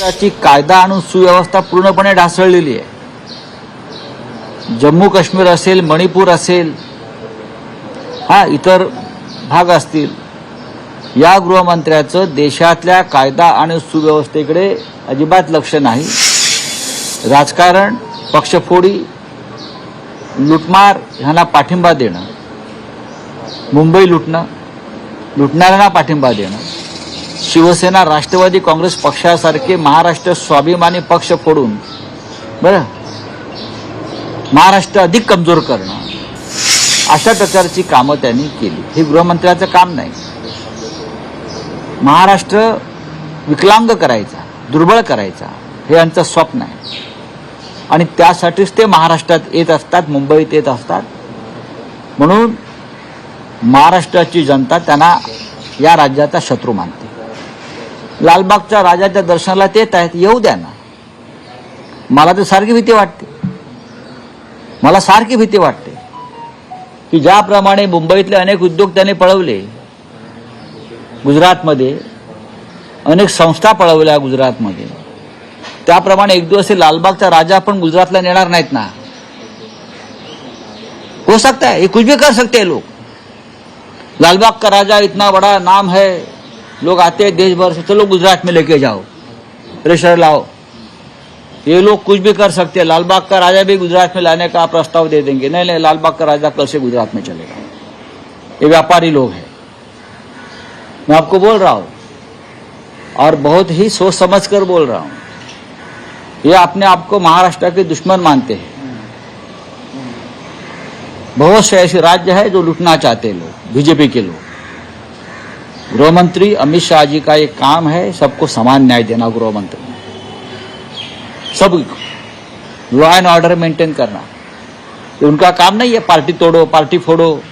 महाराष्ट्राची कायदा आणि सुव्यवस्था पूर्णपणे ढासळलेली आहे. जम्मू काश्मीर असेल मणिपूर असेल हा इतर भाग असतील या गृहमंत्र्याचं देशातल्या कायदा आणि सुव्यवस्थेकडे अजिबात लक्ष नाही. राजकारण पक्षफोडी लुटमार ह्यांना पाठिंबा देणं मुंबई लुटणं लुटणाऱ्यांना पाठिंबा देणं. शिवसेना राष्ट्रवादी काँग्रेस पक्षासारखे महाराष्ट्र स्वाभिमानी पक्ष फोडून बरं महाराष्ट्र अधिक कमजोर करणं अशा प्रकारची कामं त्यांनी केली. हे गृहमंत्र्याचं काम नाही. महाराष्ट्र विकलांग करायचा दुर्बळ करायचा हे यांचं स्वप्न आहे. आणि त्यासाठीच ते महाराष्ट्रात येत असतात मुंबईत येत असतात. म्हणून महाराष्ट्राची जनता त्यांना या राज्याचा शत्रू मानते. लालबागच्या राजाच्या दर्शनाला येत आहेत येऊ द्या ना. मला तर सारखी भीती वाटते. मला सारखी भीती वाटते. की ज्याप्रमाणे मुंबईतले अनेक उद्योग त्याने पळवले गुजरातमध्ये अनेक संस्था पळवल्या गुजरातमध्ये त्याप्रमाणे एक दिवस हे लालबागचा राजा पण गुजरातला नेणार नाहीत ना. हो सकता है ये कुछ भी कर सकते हैं लोग लालबाग का राजा इतना बड़ा नाम है लोग आते हैं देश भर से, चलो गुजरात में लेके जाओ, प्रेशर लाओ। ये लोग कुछ भी कर सकते हैं, लालबाग का राजा भी गुजरात में लाने का प्रस्ताव दे देंगे। नहीं नहीं, लालबाग का राजा कल से गुजरात में चलेगा। ये व्यापारी लोग हैं। मैं आपको बोल रहा हूँ, और बहुत ही सोच समझ कर बोल रहा हूँ, ये अपने आप को महाराष्ट्र के दुश्मन मानते हैं। बहुत से ऐसे राज्य है जो लुटना चाहते हैं लोग, बीजेपी के लोग। गृहमंत्री अमित शाह जी का एक काम है, सबको समान न्याय देना गृहमंत्री। सब लॉ एंड ऑर्डर मेंटेन करना। उनका काम नहीं है, पार्टी तोड़ो, पार्टी फोड़ो।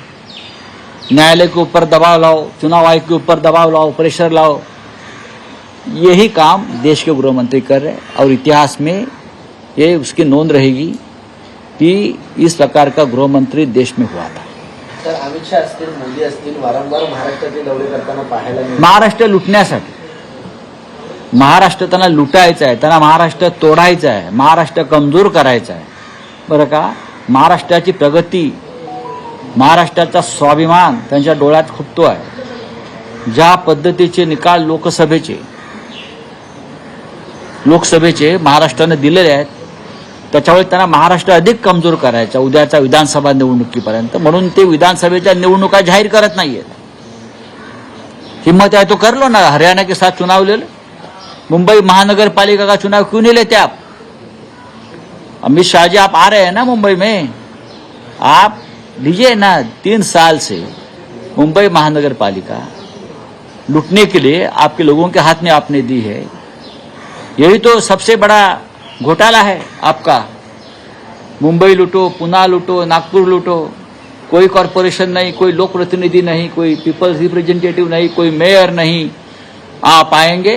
न्यायालय के ऊपर दबाव लाओ, चुनाव आयोग के ऊपर दबाव लाओ प्रेशर लाओ। यही काम देश के गृहमंत्री कर रहे हैं और इतिहास में ये उसकी नोंद रहेगी कि इस प्रकार का गृहमंत्री देश में हुआ था। तर अमित शहा असतील मोदी असतील वारंवार महाराष्ट्राचे दौरे करताना पाहायला महाराष्ट्र लुटण्यासाठी. महाराष्ट्र त्यांना लुटायचं आहे त्यांना महाराष्ट्र तोडायचं आहे महाराष्ट्र कमजोर करायचं आहे. बरं का? महाराष्ट्राची प्रगती महाराष्ट्राचा स्वाभिमान त्यांच्या डोळ्यात खुपतो आहे ज्या पद्धतीचे निकाल लोकसभेचे लोकसभेचे महाराष्ट्राने दिलेले आहेत त्याच्यामुळे त्यांना महाराष्ट्र अधिक कमजोर करायचा उद्याच्या विधानसभा निवडणुकीपर्यंत. म्हणून ते विधानसभेच्या निवडणुका जाहीर करत नाहीयेत. हिंमत आहे तो करलो ना. हरियाणा के साथ चुनाव ले मुंबई महानगर पालिका का चुनाव क्यों नहीं लेते आप? अमित शाह जी आप आ रहे हैं ना मुंबई में? आप लीजिए ना तीन साल से मुंबई महानगर पालिका लुटने के लिए आपके लोगों के हाथ में आपने दी है। यही तो सबसे बड़ा घोटाला है आपका. मुंबई लूटो पुणे लूटो नागपुर लूटो. कोई कॉरपोरेशन नहीं कोई लोक प्रतिनिधि नहीं कोई पीपल्स रिप्रेजेंटेटिव नहीं कोई मेयर नहीं. आप आएंगे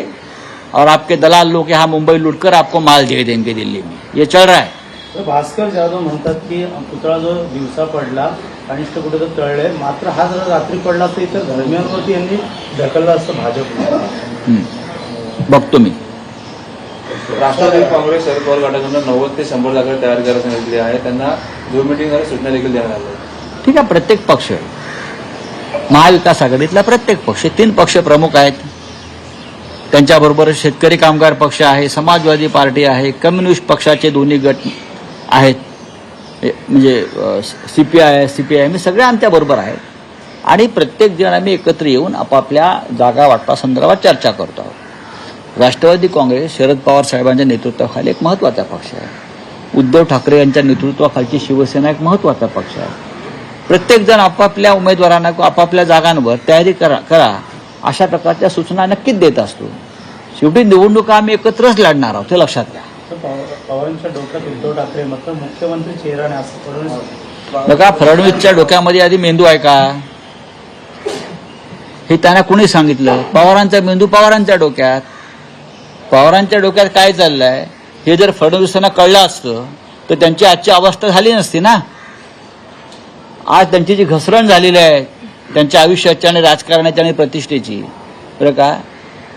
और आपके दलाल लोग यहाँ मुंबई लूटकर आपको माल दे देंगे दिल्ली में। ये चल रहा है। तर भास्कर जाधव म्हणतात की पुतळा जो दिवसा पडला कनिष्ठ कुठे तर तळले मात्र हा जर रात्री पडला तर इतर धर्मियांवरती यांनी ढकलला असं भाजप. बघतो मी. राष्ट्रवादी काँग्रेस शरद पवार गटाकडून नव्वद ते शंभर जागा तयार करायला सांगितली आहे. त्यांना झूम मिटिंगद्वारे सूचना देखील देण्यात आल्या आहेत. ठीक आहे प्रत्येक पक्ष. महाविकास आघाडीतला प्रत्येक पक्ष तीन पक्ष प्रमुख आहेत. त्यांच्याबरोबर शेतकरी कामगार पक्ष आहे समाजवादी पार्टी आहे कम्युनिस्ट पक्षाचे दोन्ही गट आहेत. म्हणजे C P I C P I मी सगळे आमच्याबरोबर आहेत. आणि प्रत्येक जण आम्ही एकत्र येऊन आपापल्या जागा वाटपासंदर्भात चर्चा करतो आहोत. राष्ट्रवादी काँग्रेस शरद पवार साहेबांच्या नेतृत्वाखाली एक महत्त्वाचा पक्ष आहे. उद्धव ठाकरे यांच्या नेतृत्वाखालची शिवसेना एक महत्त्वाचा पक्ष आहे. प्रत्येक जण आपापल्या उमेदवारांना किंवा आपापल्या जागांवर तयारी करा करा अशा प्रकारच्या सूचना नक्कीच देत असतो. शेवटी निवडणुका आम्ही एकत्रच लढणार आहोत हे लक्षात घ्या. तर पवार- पवारांच्या डोक्यात उद्धव ठाकरे मात्र मुख्यमंत्री चेहरा नाही असं फडणवीस बघा फडणवीसच्या डोक्यामध्ये आधी मेंदू आहे का? हे त्यांना कुणी सांगितलं? पवारांचा मेंदू पवारांच्या डोक्यात. पवारांच्या डोक्यात काय चाललंय? हे जर फडणवीसांना कळलं असतं तर त्यांची आजची अवस्था झाली नसती ना? आज त्यांची जी घसरण झालेली आहे त्यांच्या आयुष्याची आणि राजकारणाची आणि प्रतिष्ठेची बरं का?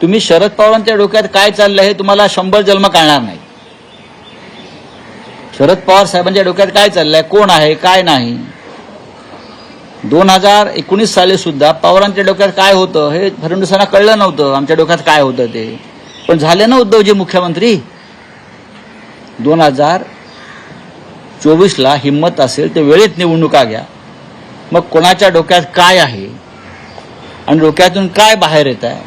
तुम्ही शरद पवारांच्या डोक्यात काय चाललंय हे तुम्हाला शंभर जन्म कळणार नाही. शरद पवार साहेबांच्या डोक्यात काय चाललंय? कोण आहे? काय नाही? दोन हजार एकोणीस साली सुद्धा पवारांच्या डोक्यात काय होतं हे फडणवीसांना कळलं नव्हतं. आमच्या डोक्यात काय होतं ते? पण झाले ना उद्धवजी मुख्यमंत्री? दोन हजार चोवीसला हिंमत असेल ते वेळेत निवडणुका घ्या. मग कोणाच्या डोक्यात काय आहे? आणि डोक्यातून काय बाहेर येत आहे?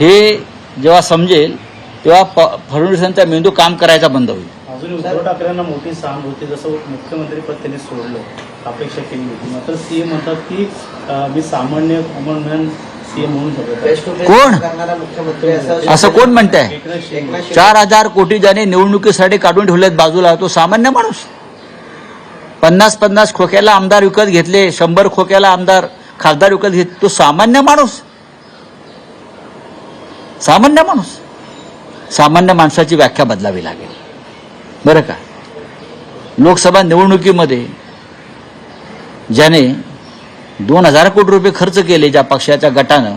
हे जेव्हा समजेल तेव्हा प फडणवीसांचा मेंदू काम करायचा बंद होईल. अजून उद्धव ठाकरेंना मोठी सहानुभूती जसं मुख्यमंत्री पद त्यांनी सोडलं अपेक्षा केली होती. मात्र सीए म्हणतात की मी सामान्य कॉमन कोण? करणारा मुख्यमंत्री असं असं कोण एकनाथ शिंदे. चार हजार कोटी ज्याने निवडणुकीसाठी काढून ठेवलेत बाजूला तो सामान्य माणूस. पन्नास पन्नास खोक्याला आमदार विकत घेतले शंभर खोक्याला आमदार खासदार विकत घेत तो सामान्य माणूस. सामान्य माणूस. सामान्य माणसाची व्याख्या बदलावी लागेल. बरं का? लोकसभा निवडणुकीमध्ये ज्याने दोन हजार कोटी रुपये खर्च केले ज्या पक्षाच्या गटानं.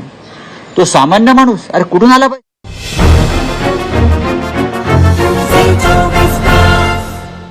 तो सामान्य माणूस. अरे कुठून आला पाहिजे